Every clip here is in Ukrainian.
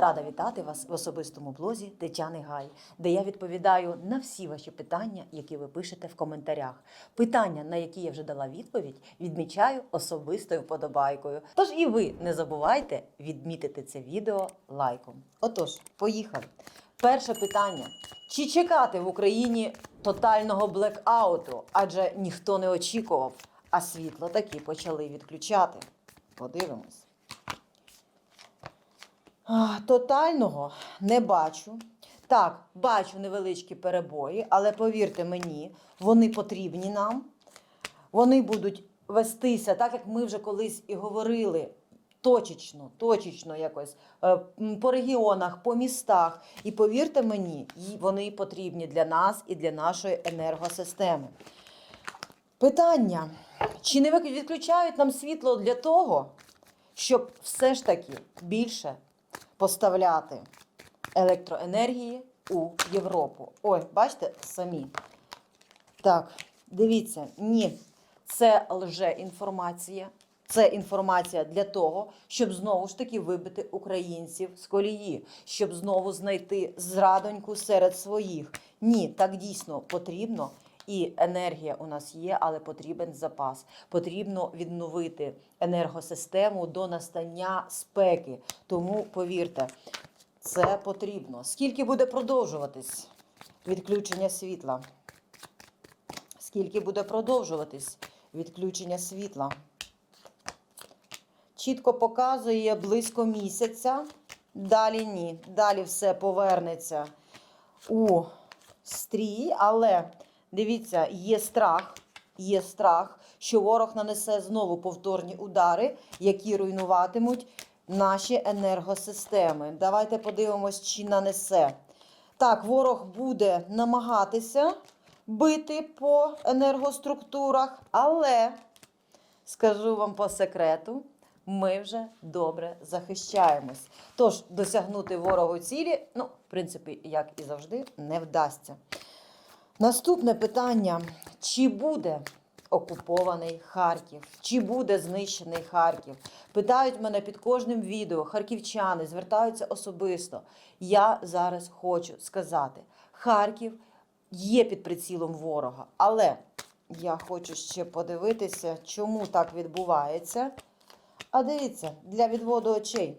Рада вітати вас в особистому блозі Тетяни Гай, де я відповідаю на всі ваші питання, які ви пишете в коментарях. Питання, на які я вже дала відповідь, відмічаю особистою вподобайкою. Тож і ви не забувайте відмітити це відео лайком. Отож, поїхали. Перше питання: чи чекати в Україні тотального блекауту? Адже ніхто не очікував, а світло таки почали відключати. Подивимось. Тотального не бачу. Так, бачу невеличкі перебої, але повірте мені, вони потрібні нам. Вони будуть вестися, так як ми вже колись і говорили, точечно, точечно якось е, по регіонах, по містах. І повірте мені, вони потрібні для нас і для нашої енергосистеми. Питання: чи не відключають нам світло для того, щоб все ж таки більше поставляти електроенергії у Європу? Ой, бачите, самі. Так, дивіться, ні, це лже-інформація. Це інформація для того, щоб знову ж таки вибити українців з колії, щоб знову знайти зрадоньку серед своїх. Ні, так дійсно потрібно. І енергія у нас є, але потрібен запас. Потрібно відновити енергосистему до настання спеки. Тому повірте, це потрібно. Скільки буде продовжуватись відключення світла? Скільки буде продовжуватись відключення світла? Чітко показує близько місяця. Далі ні. Далі все повернеться у стрій, але дивіться, є страх, є страх, що ворог нанесе знову повторні удари, які руйнуватимуть наші енергосистеми. Давайте подивимось, чи нанесе. Так, ворог буде намагатися бити по енергоструктурах, але скажу вам по секрету. Ми вже добре захищаємось. Тож досягнути ворогу цілі, ну, в принципі, як і завжди, не вдасться. Наступне питання: чи буде окупований Харків? Чи буде знищений Харків? Питають мене під кожним відео, харківчани звертаються особисто. Я зараз хочу сказати: Харків є під прицілом ворога, але я хочу ще подивитися, чому так відбувається. А дивіться, для відводу очей.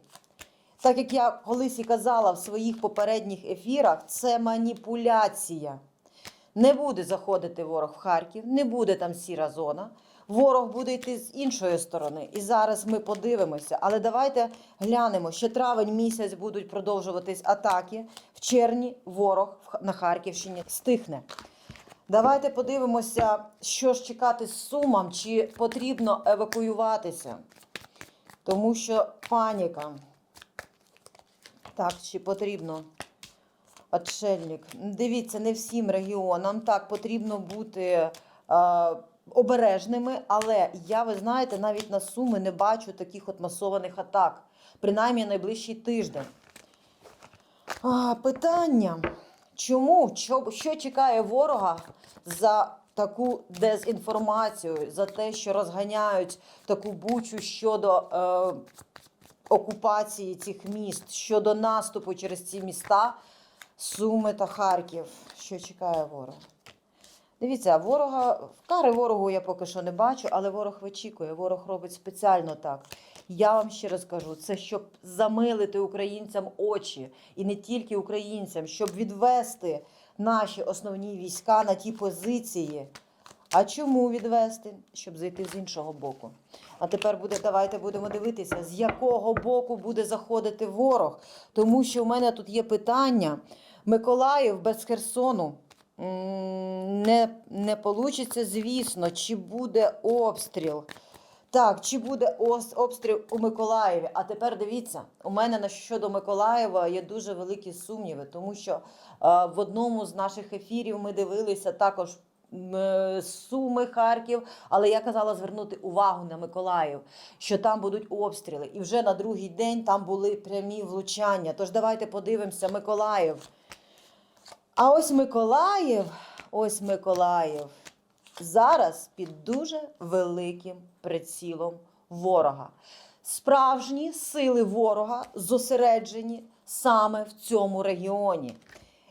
Так як я колись і казала в своїх попередніх ефірах, це маніпуляція. Не буде заходити ворог в Харків, не буде там сіра зона. Ворог буде йти з іншої сторони. І зараз ми подивимося. Але давайте глянемо, що травень місяць будуть продовжуватись атаки. В червні ворог на Харківщині стихне. Давайте подивимося, що ж чекати з сумом, чи потрібно евакуюватися. Тому що паніка. Так, чи потрібно отшельник. Дивіться, не всім регіонам так потрібно бути е, обережними, але я, ви знаєте, навіть на суми не бачу таких от масованих атак, принаймні найближчий тиждень. А, питання: чому? Що, що чекає ворога за таку дезінформацію, за те, що розганяють таку бучу щодо е, окупації цих міст, щодо наступу через ці міста, Суми та Харків? Що чекає ворог? Дивіться, ворога, кари ворогу я поки що не бачу, але ворог вичікує, ворог робить спеціально так. Я вам ще раз кажу, це щоб замилити українцям очі, і не тільки українцям, щоб відвести наші основні війська на ті позиції. А чому відвести? Щоб зайти з іншого боку. А тепер буде, давайте будемо дивитися, з якого боку буде заходити ворог. Тому що в мене тут є питання. Миколаїв без Херсону не, не получиться, звісно, чи буде обстріл. Так, чи буде обстріл у Миколаєві? А тепер дивіться, у мене на щодо Миколаєва є дуже великі сумніви, тому що в одному з наших ефірів ми дивилися також Суми, Харків, але я казала звернути увагу на Миколаїв, що там будуть обстріли. І вже на другий день там були прямі влучання. Тож давайте подивимося, Миколаїв. А ось Миколаїв, ось Миколаїв зараз під дуже великим прицілом ворога. Справжні сили ворога зосереджені саме в цьому регіоні.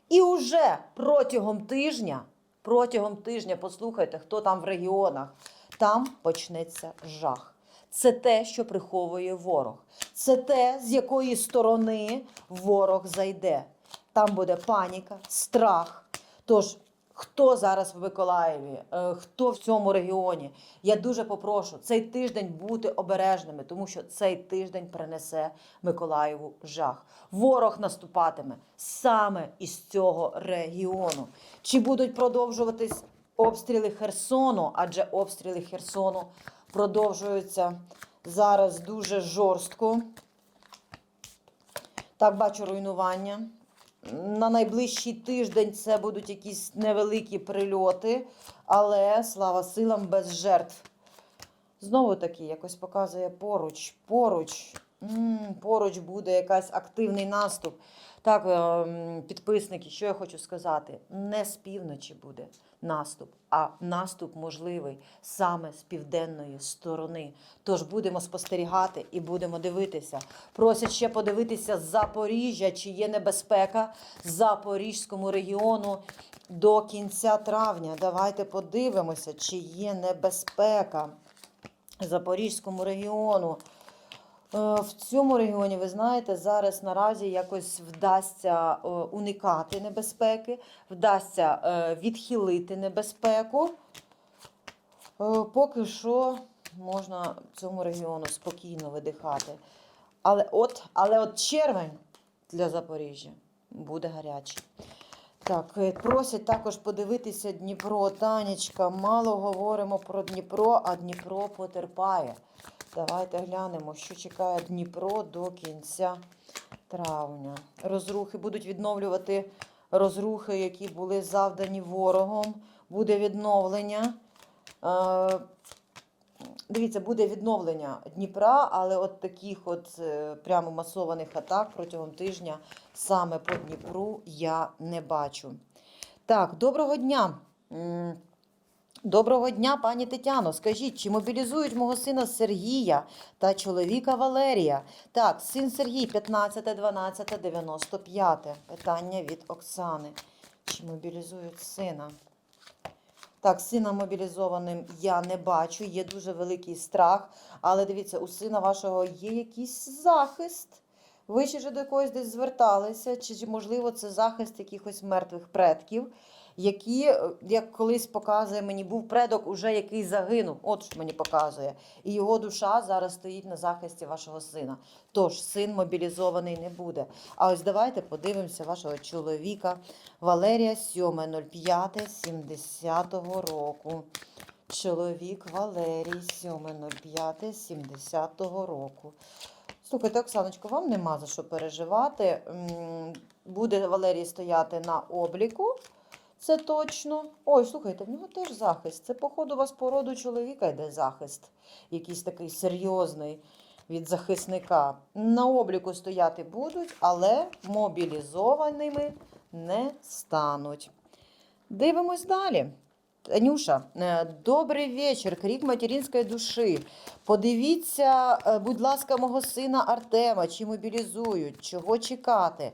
І уже протягом тижня, протягом тижня, послухайте, хто там в регіонах, там почнеться жах. Це те, що приховує ворог. Це те, з якої сторони ворог зайде. Там буде паніка, страх. Тож, хто зараз в Миколаєві, е, хто в цьому регіоні, я дуже попрошу цей тиждень бути обережними, тому що цей тиждень принесе Миколаєву жах. Ворог наступатиме саме із цього регіону. Чи будуть продовжуватись обстріли Херсону? Адже обстріли Херсону продовжуються зараз дуже жорстко. Так, бачу руйнування. На найближчий тиждень це будуть якісь невеликі прильоти, але слава силам без жертв. Знову таки, якось показує поруч, поруч, поруч буде якась активний наступ. Так, ем, підписники, що я хочу сказати? Не з півночі буде наступ, а наступ можливий саме з південної сторони. Тож будемо спостерігати і будемо дивитися. Просять ще подивитися з Запоріжжя, чи є небезпека Запорізькому регіону до кінця травня. Давайте подивимося, чи є небезпека Запорізькому регіону. Е, В цьому регіоні, ви знаєте, зараз наразі якось вдасться е, уникати небезпеки, вдасться е, відхилити небезпеку. Поки що можна цьому регіону спокійно видихати. Але от, але от червень для Запоріжжя буде гарячий. Так, просять також подивитися Дніпро. Танечка, мало говоримо про Дніпро, а Дніпро потерпає. Давайте глянемо, що чекає Дніпро до кінця травня. Розрухи будуть відновлювати розрухи, які були завдані ворогом. Буде відновлення. Е, Дивіться, буде відновлення Дніпра, але от таких от е, прямо масованих атак протягом тижня саме по Дніпру я не бачу. Так, доброго дня. Доброго дня, пані Тетяно. Скажіть, чи мобілізують мого сина Сергія та чоловіка Валерія? Так, син Сергій 15, 12, 95. Питання від Оксани. Чи мобілізують сина? Так, сина мобілізованим я не бачу, є дуже великий страх. Але дивіться, у сина вашого є якийсь захист. Ви ще до когось десь зверталися, чи можливо це захист якихось мертвих предків, які, е, як колись показує мені, був предок, уже який загинув. От що мені показує. І його душа зараз стоїть на захисті вашого сина. Тож син мобілізований не буде. А ось давайте подивимося вашого чоловіка Валерія 7.05.70 року. Чоловік Валерій 7.05.70 року. Слухайте, Оксаночко, вам нема за що переживати. Буде Валерій стояти на обліку. Це точно. Ой, слухайте, в нього теж захист. Це, походу, у вас по роду чоловіка йде захист. Якийсь такий серйозний від захисника. На обліку стояти будуть, але мобілізованими не стануть. Дивимось далі. Танюша, е, добрий вечір, крик материнської душі. Подивіться, е, будь ласка, мого сина Артема, чи мобілізують, чого чекати.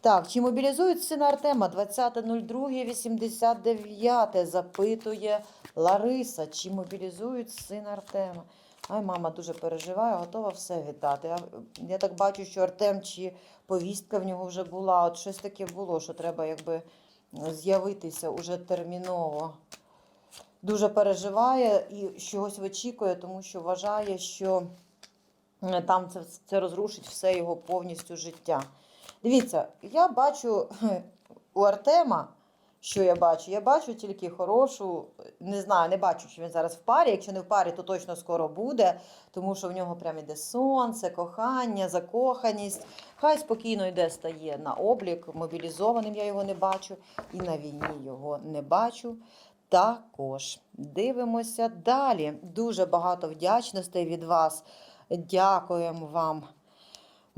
Так, чи мобілізують сина Артема 20.02.89, запитує Лариса, чи мобілізують сина Артема. Ай, мама дуже переживає, готова все вітати. А, Я так бачу, що Артем чи повістка в нього вже була. От щось таке було, що треба якби з'явитися уже терміново. Дуже переживає і чогось вичікує, тому що вважає, що е, там це, це розрушить все його повністю життя. Дивіться, я бачу у Артема, що я бачу? Я бачу тільки хорошу, не знаю, не бачу, чи він зараз в парі. Якщо не в парі, то точно скоро буде, тому що в нього прям іде сонце, кохання, закоханість. Хай спокійно йде, стає на облік. Мобілізованим я його не бачу, і на війні його не бачу. Також дивимося далі. Дуже багато вдячностей від вас. Дякуємо вам,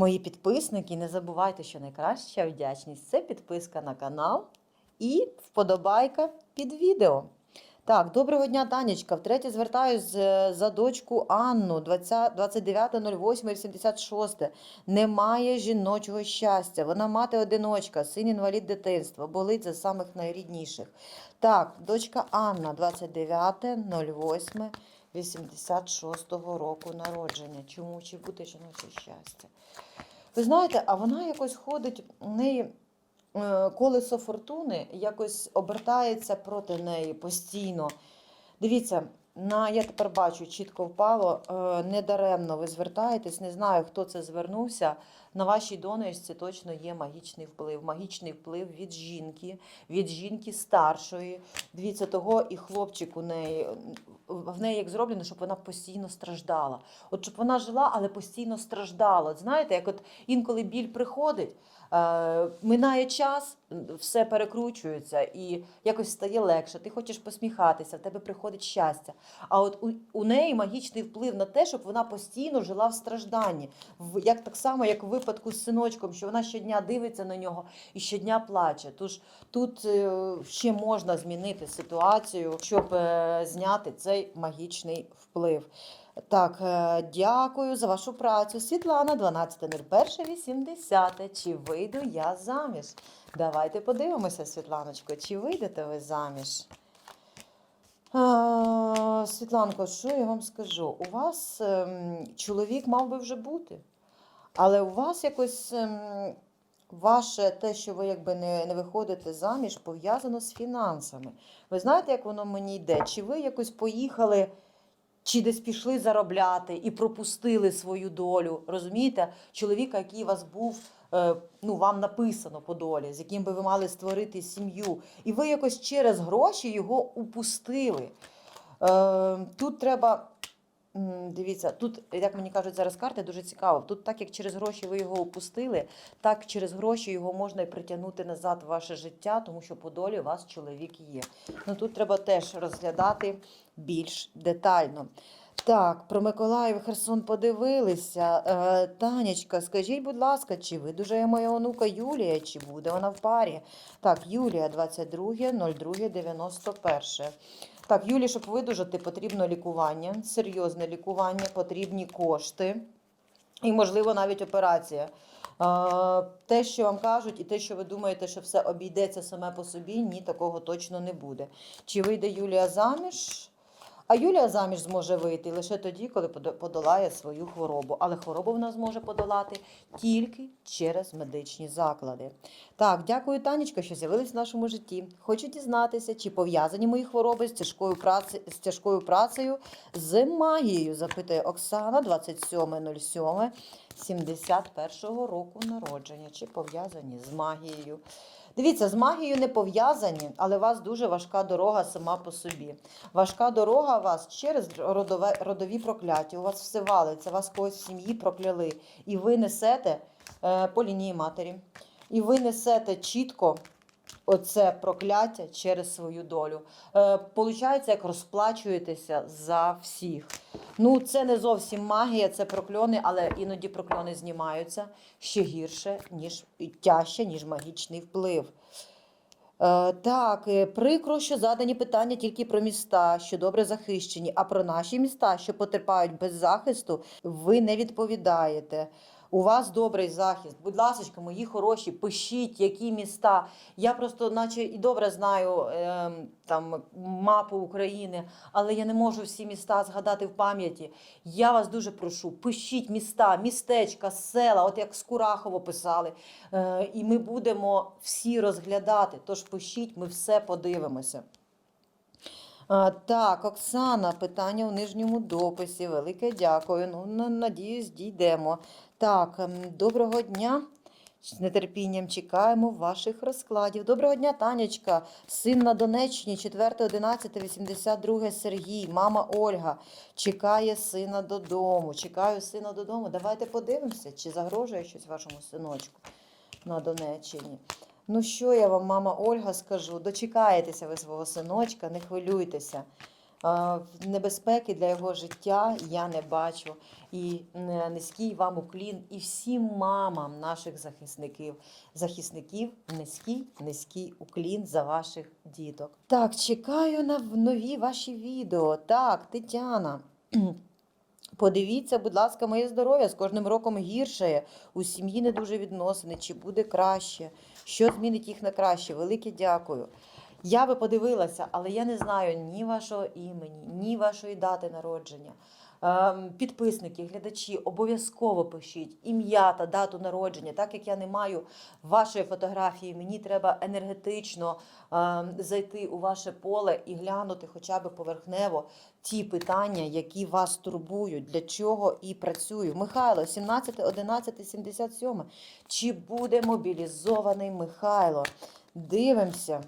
мої підписники. Не забувайте, що найкраща вдячність це підписка на канал і вподобайка під відео. Так, доброго дня, Танечка. Втретє звертаюсь за дочку Анну, 20 29.08.86. Немає жіночого щастя. Вона мати одиночка, син інвалід дитинства. Болить за самих найрідніших. Так, дочка Анна, 29.08.86 року народження. Чому чи буде жіноче щастя? Ви знаєте, а вона якось ходить, у неї е, колесо фортуни якось обертається проти неї постійно. Дивіться, на, я тепер бачу, чітко впало. Е, недаремно ви звертаєтесь, не знаю, хто це звернувся. На вашій донечці точно є магічний вплив. Магічний вплив від жінки, від жінки старшої. Дивіться, того і хлопчик у неї. В неї як зроблено, щоб вона постійно страждала. От щоб вона жила, але постійно страждала. От знаєте, як от інколи біль приходить, минає час, все перекручується і якось стає легше. Ти хочеш посміхатися, в тебе приходить щастя. А от у, у неї магічний вплив на те, щоб вона постійно жила в стражданні. В, як так само, як у випадку з синочком, що вона щодня дивиться на нього і щодня плаче. Тож тут е, ще можна змінити ситуацію, щоб е, зняти цей магічний вплив. Так, е, дякую за вашу працю. Світлана, 12.01.80. Чи вийду я заміж? Давайте подивимося, Світланочко, чи вийдете ви заміж? А, Світланко, що я вам скажу? У вас ем, чоловік мав би вже бути, але у вас якось ем, ваше те, що ви якби не, не виходите заміж, пов'язано з фінансами. Ви знаєте, як воно мені йде? Чи ви якось поїхали, чи десь пішли заробляти і пропустили свою долю? Розумієте? Чоловіка, який у вас був, е, ну, вам написано по долі, з яким би ви мали створити сім'ю, і ви якось через гроші його упустили. Е, тут треба. Дивіться, тут, як мені кажуть зараз карти, дуже цікаво. Тут, так як через гроші ви його опустили, так через гроші його можна і притягнути назад в ваше життя, тому що по долі у вас чоловік є. Ну тут треба теж розглядати більш детально. Так, про Миколаїв Херсон подивилися. Е, Танечка, скажіть, будь ласка, чи видужає моя онука Юлія, чи буде вона в парі? Так, Юлія 22.02.91. Так, Юлі, щоб видужати, потрібно лікування, серйозне лікування, потрібні кошти і, можливо, навіть операція. Те, що вам кажуть, і те, що ви думаєте, що все обійдеться саме по собі, ні, такого точно не буде. Чи вийде Юлія заміж? А Юлія заміж зможе вийти лише тоді, коли подолає свою хворобу. Але хворобу вона зможе подолати тільки через медичні заклади. Так, дякую, Танечка, що з'явились в нашому житті. Хочу дізнатися, чи пов'язані мої хвороби з тяжкою, праці... з тяжкою працею з магією, запитує Оксана, 27.07. 71-го року народження, чи пов'язані з магією. Дивіться, з магією не пов'язані, але у вас дуже важка дорога сама по собі. Важка дорога у вас через родове, родові прокляття. У вас все валиться, вас когось в сім'ї прокляли. І ви несете е, по лінії матері. І ви несете чітко оце прокляття через свою долю. Е, Получається, як розплачуєтеся за всіх. Ну, це не зовсім магія, це прокльони, але іноді прокльони знімаються ще гірше, ніж тяжче, ніж магічний вплив. Е, так, е, прикро, що задані питання тільки про міста, що добре захищені, а про наші міста, що потерпають без захисту, ви не відповідаєте. У вас добрий захист. Будь ласка, мої хороші, пишіть, які міста. Я просто, наче і добре знаю ем, там мапу України, але я не можу всі міста згадати в пам'яті. Я вас дуже прошу, пишіть міста, містечка, села, от як з Курахово писали. Е, і ми будемо всі розглядати. Тож пишіть, ми все подивимося. А, так, Оксана, питання у нижньому дописі. Велике дякую. Ну, надіюсь, дійдемо. Так, ем, доброго дня. З нетерпінням чекаємо ваших розкладів. Доброго дня, Танечка. Син на Донеччині, 4.11.82 Сергій, мама Ольга. Чекає сина додому. Чекаю сина додому. Давайте подивимося, чи загрожує щось вашому синочку на Донеччині. Ну що я вам, мама Ольга, скажу? Дочекаєтеся ви свого синочка, не хвилюйтеся. Е, Небезпеки для його життя я не бачу. І низький вам уклін, і всім мамам наших захисників, захисників низький, низький уклін за ваших діток. Так, чекаю на нові ваші відео. Так, Тетяна. Подивіться, будь ласка, моє здоров'я з кожним роком гіршає. У сім'ї не дуже відносини, чи буде краще, що змінить їх на краще. Велике дякую. Я би подивилася, але я не знаю ні вашого імені, ні вашої дати народження. Ем, Підписники, глядачі, обов'язково пишіть ім'я та дату народження. Так як я не маю вашої фотографії, мені треба енергетично ем, зайти у ваше поле і глянути хоча б поверхнево ті питання, які вас турбують, для чого і працюю. Михайло, 17, 11, 77. Чи буде мобілізований Михайло? Дивимося.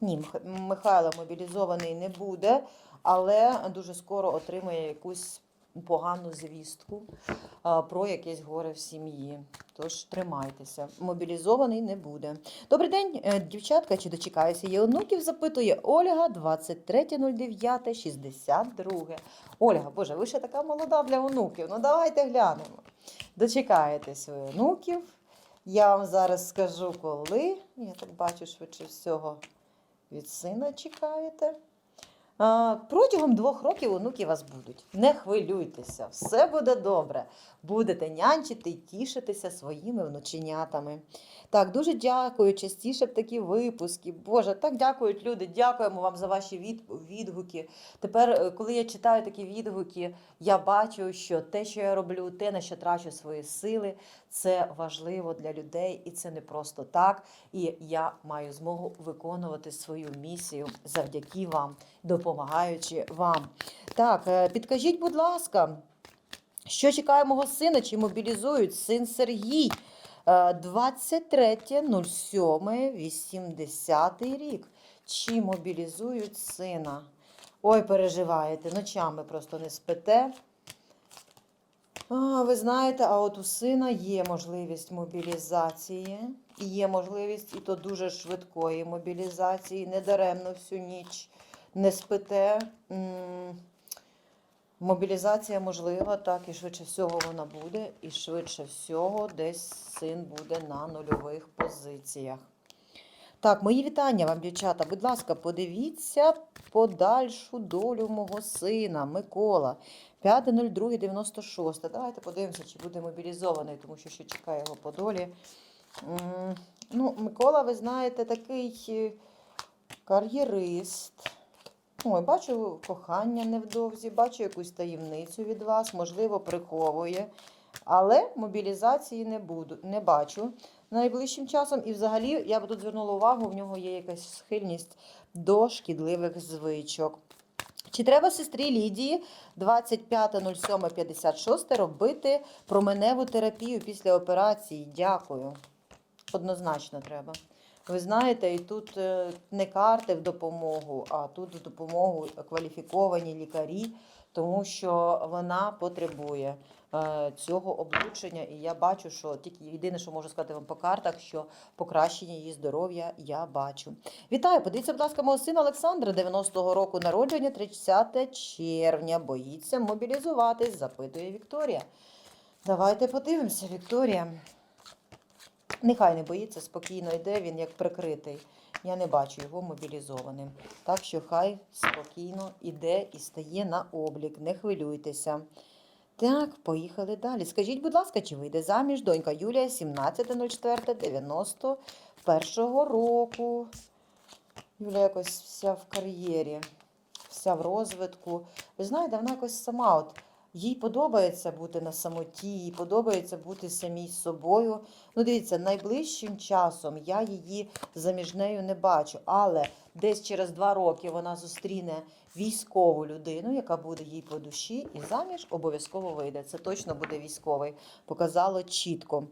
Ні, Мих- Михайло мобілізований не буде, але дуже скоро отримає якусь погану звістку про якесь горе в сім'ї. Тож тримайтеся. Мобілізований не буде. Добрий день, е, дівчатка, чи дочекаюся? Є онуків, запитує Ольга, 23.09.62. Ольга, Боже, ви ще така молода для онуків. Ну давайте глянемо. Дочекаєтесь ви онуків. Я вам зараз скажу, коли. Я так бачу, швидше всього від сина чекаєте. Протягом двох років онуки вас будуть. Не хвилюйтеся, все буде добре. Будете нянчити і тішитися своїми внученятами. Так, дуже дякую. Частіше б такі випуски. Боже, так дякують люди. Дякуємо вам за ваші від, відгуки. Тепер, е, коли я читаю такі відгуки, я бачу, що те, що я роблю, те, на що трачу свої сили, це важливо для людей, і це не просто так. І я маю змогу виконувати свою місію завдяки вам, допомагаючи вам. Так, е, підкажіть, будь ласка, що чекає мого сина? Чи мобілізують син Сергій? Е, 23.07.80 рік. Чи мобілізують сина? Ой, переживаєте, ночами просто не спите. Ви знаєте, а от у сина є можливість мобілізації, і є можливість, і то дуже швидкої мобілізації, недаремно всю ніч не спите. Мобілізація можлива, так, і швидше всього вона буде, і швидше всього десь син буде на нульових позиціях. Так, мої вітання вам, дівчата. Будь ласка, подивіться подальшу долю мого сина Микола. 5.02.96. Давайте подивимося, чи буде мобілізований, тому що ще чекає його по долі. Ну, Микола, ви знаєте, такий е, кар'єрист. Ой, бачу кохання невдовзі, бачу якусь таємницю від вас, можливо, приховує. Але мобілізації не буду, не бачу найближчим часом. І взагалі, я б тут звернула увагу, в нього є якась схильність до шкідливих звичок. Чи треба сестрі Лідії 25.07.56 робити променеву терапію після операції? Дякую. Однозначно треба. Ви знаєте, і тут е, не карти в допомогу, а тут в допомогу кваліфіковані лікарі, тому що вона потребує цього облучення. І я бачу, що тільки єдине, що можу сказати вам по картах, що покращення її здоров'я я бачу. Вітаю! Подивіться, будь ласка, мого сина Олександра, 90-го року народження, 30 червня. Боїться мобілізуватись, запитує Вікторія. Давайте подивимося, Вікторія. Нехай не боїться, спокійно йде, він як прикритий. Я не бачу його мобілізованим. Так що хай спокійно йде і стає на облік. Не хвилюйтеся. Так, поїхали далі. Скажіть, будь ласка, чи вийде заміж донька Юлія 17.04.91 року? Юля якось вся в кар'єрі, вся в розвитку. Ви знаєте, вона якось сама от. Їй подобається бути на самоті, їй подобається бути самій собою. Ну, дивіться, найближчим часом я її заміжнею не бачу, але десь через два роки вона зустріне військову людину, яка буде їй по душі, і заміж обов'язково вийде. Це точно буде військовий. Показало чітко.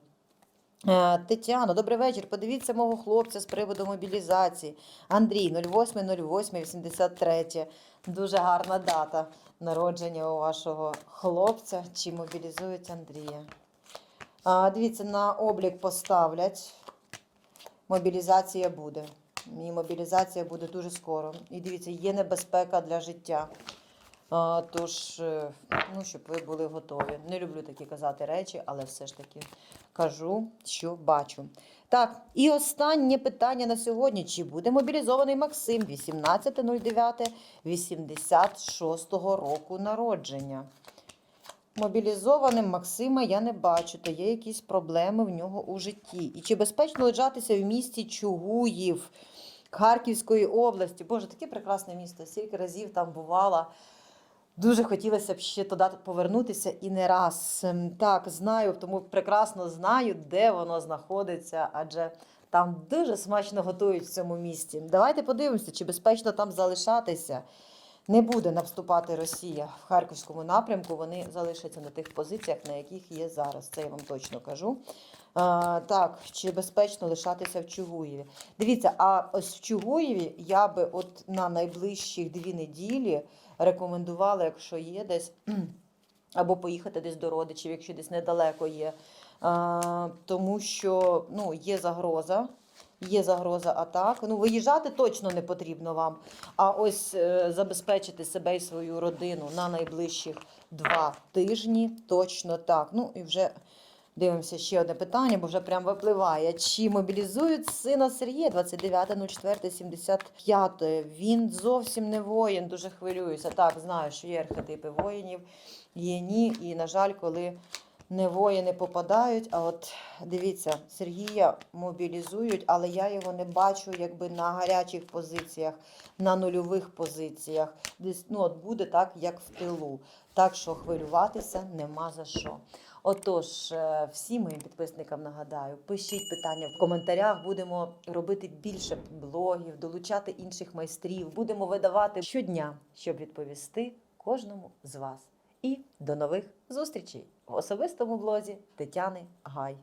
Е, Тетяно, добрий вечір. Подивіться мого хлопця з приводу мобілізації. Андрій, 08.08.83. Дуже гарна дата народження у вашого хлопця. Чи мобілізують Андрія? А, дивіться, на облік поставлять. Мобілізація буде. І мобілізація буде дуже скоро. І дивіться, є небезпека для життя. А, тож, е, ну, щоб ви були готові. Не люблю такі казати речі, але все ж таки кажу, що бачу. Так, і останнє питання на сьогодні: чи буде мобілізований Максим 18.09.86 року народження? Мобілізованим Максима я не бачу, та є якісь проблеми в нього у житті. І чи безпечно лежатися в місті Чугуїв Харківської області? Боже, таке прекрасне місто. Стільки разів там бувала. Дуже хотілося б ще туди повернутися і не раз. Ем, Так, знаю, тому прекрасно знаю, де воно знаходиться, адже там дуже смачно готують в цьому місті. Давайте подивимося, чи безпечно там залишатися. Не буде наступати Росія в Харківському напрямку. Вони залишаться на тих позиціях, на яких є зараз. Це я вам точно кажу. А, так, чи безпечно лишатися в Чугуєві? Дивіться, а ось в Чугуєві я би от на найближчих дві неділі рекомендувала, якщо є десь, або поїхати десь до родичів, якщо десь недалеко є. А, тому що ну, є загроза. Є загроза атак. Ну, виїжджати точно не потрібно вам. А ось е, забезпечити себе і свою родину на найближчих два тижні точно так. Ну і вже дивимося ще одне питання, бо вже прям випливає. Чи мобілізують сина Сергія 29.04.75? Він зовсім не воїн, дуже хвилююся. Так, знаю, що є архетипи воїнів, є ні. І, на жаль, коли не воїни попадають. А от дивіться, Сергія мобілізують, але я його не бачу якби на гарячих позиціях, на нульових позиціях. Десь ну, от буде так, як в тилу. Так що хвилюватися нема за що. Отож, е, всім моїм підписникам нагадаю, пишіть питання в коментарях. Будемо робити більше блогів, долучати інших майстрів. Будемо видавати щодня, щоб відповісти кожному з вас. І до нових зустрічей в особистому блозі Тетяни Гай.